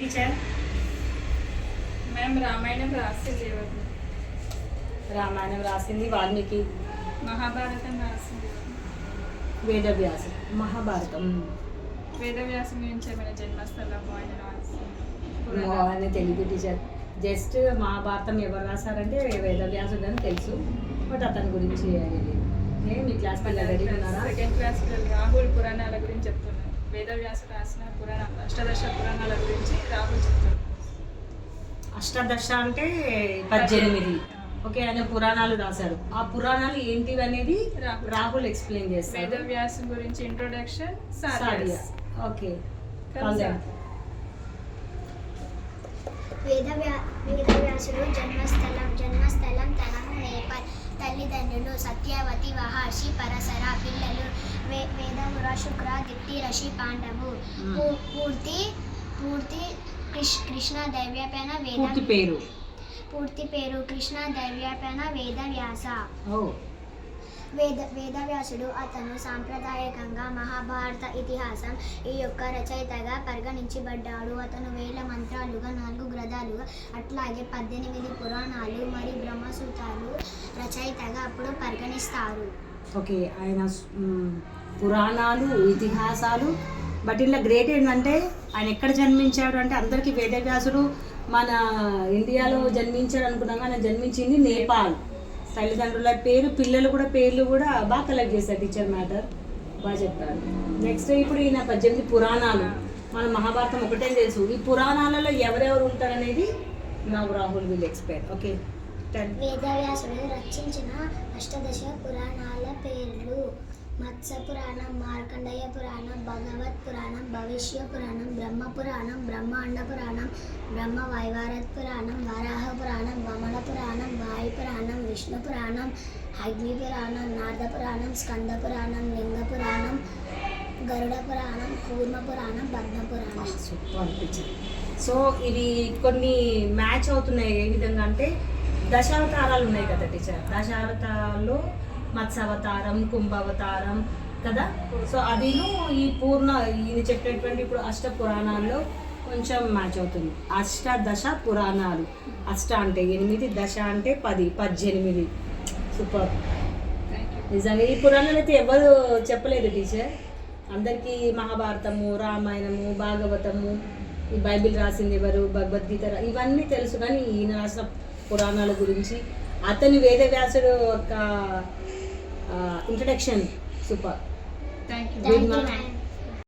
Teacher మేము రామాయణం రాసింది ఎవరు రామాయణం రాసింది వాల్మీకి. మహాభారతం రాసింది వేదవ్యాసం. మహాభారతం. వేదవ్యాసం గురించి ఏమైనా జన్మస్థలం ఆయన తెలియదు టీచర్. జస్ట్ మహాభారతం ఎవరు రాశారంటే వేదవ్యాసుడు అని తెలుసు. బట్ అతని గురించి మీ క్లాస్ పిల్లలు ఉన్నారా? సెకండ్ క్లాస్ రాహుల్ పురాణాల గురించి చెప్తున్నాను వేదవ్యాసు రాసిన పురాణాలు అష్టాదశ పురాణాల గురించి రాహుల్ అష్టాదశ అంటే పద్దెనిమిది. ఓకే ఆయన పురాణాలు రాశారు ఆ పురాణాలు ఏంటివి అనేది రాహుల్. ఎక్స్ప్లెయిన్ చేస్తారు వేదవ్యాసం గురించి ఇంట్రొడక్షన్ ఓకే. వేదవ్యా వేదవ్యాసుడు జన్మస్థలం జన్మస్థలం తనము నేపాల్ తల్లిదండ్రులు సత్యవతి మహర్షి పరసర పిల్లలు. వే వేదముర శుక్ర దిప్తి రషి పాండవు. పూర్తి పూర్తి కృష్ కృష్ణ దైవ్యపైన వేద పూర్తి పేరు. పూర్తి పేరు కృష్ణ దైవ్యపైన వేదవ్యాస ఓ. వేద వేదవ్యాసుడు అతను సాంప్రదాయకంగా మహాభారత ఇతిహాసం ఈ యొక్క రచయితగా పరిగణించబడ్డాడు. అతను వేల మంత్రాలుగా నాలుగు గ్రంథాలుగా అట్లాగే పద్దెనిమిది పురాణాలు మరియు బ్రహ్మసూత్రాలు రచయితగా అప్పుడు పరిగణిస్తారు. ఓకే ఆయన పురాణాలు ఇతిహాసాలు బట్ ఇలా గ్రేట్ ఏంటంటే ఆయన ఎక్కడ జన్మించాడు అంటే అందరికీ వేదవ్యాసుడు మన ఇండియాలో జన్మించాడు అనుకున్నాం ఆయన జన్మించింది నేపాల్. తల్లిదండ్రుల పేరు పిల్లలు కూడా పేర్లు కూడా బాగా కలెక్ట్ చేశారు టీచర్ మ్యాటర్. బాగా చెప్పారు. నెక్స్ట్ ఇప్పుడు ఈయన పద్దెనిమిది పురాణాలు. మన మహాభారతం ఒకటే తెలుసు. ఈ పురాణాలలో ఎవరెవరు ఉంటారనేది నాకు రాహుల్ విల్ ఎక్స్పైర్ ఓకే? వేదవ్యాసుడు రచించిన అష్టదశ పురాణాల పేర్లు. మత్స్య పురాణం మార్కండేయ పురాణం భగవత్ పురాణం భవిష్య పురాణం బ్రహ్మ పురాణం బ్రహ్మాండ పురాణం బ్రహ్మ వైవారత్ పురాణం వరాహ పురాణం వమన పురాణం వాయు పురాణం విష్ణు పురాణం అగ్ని పురాణం నాద పురాణం స్కంద పురాణం లింగ పురాణం గరుడ పురాణం కూర్మ పురాణం పద్మ పురాణం. సూపర్ అనిపించింది సో ఇవి కొన్ని మ్యాచ్ అవుతున్నాయి ఏ విధంగా అంటే దశావతారాలు ఉన్నాయి కదా టీచర్ దశావతారాల్లో మత్స్యావతారం కుంభావతారం కదా? సో అదిను ఈ పూర్ణ ఈయన చెప్పేటువంటి ఇప్పుడు అష్ట పురాణాల్లో కొంచెం మ్యాచ్ అవుతుంది. అష్ట దశ పురాణాలు. అష్ట అంటే ఎనిమిది దశ అంటే పది పద్దెనిమిది. సూపర్ నిజంగా ఈ పురాణాలు అయితే ఎవరు చెప్పలేదు టీచర్ అందరికీ మహాభారతము రామాయణము భాగవతము ఈ బైబిల్ రాసింది ఎవరు? భగవద్గీత ఇవన్నీ తెలుసు కానీ ఈయన రాసిన పురాణాల గురించి. అతని వేదవ్యాసుడు యొక్క ఇంట్రడక్షన్ సూపర్ థ్యాంక్ యూ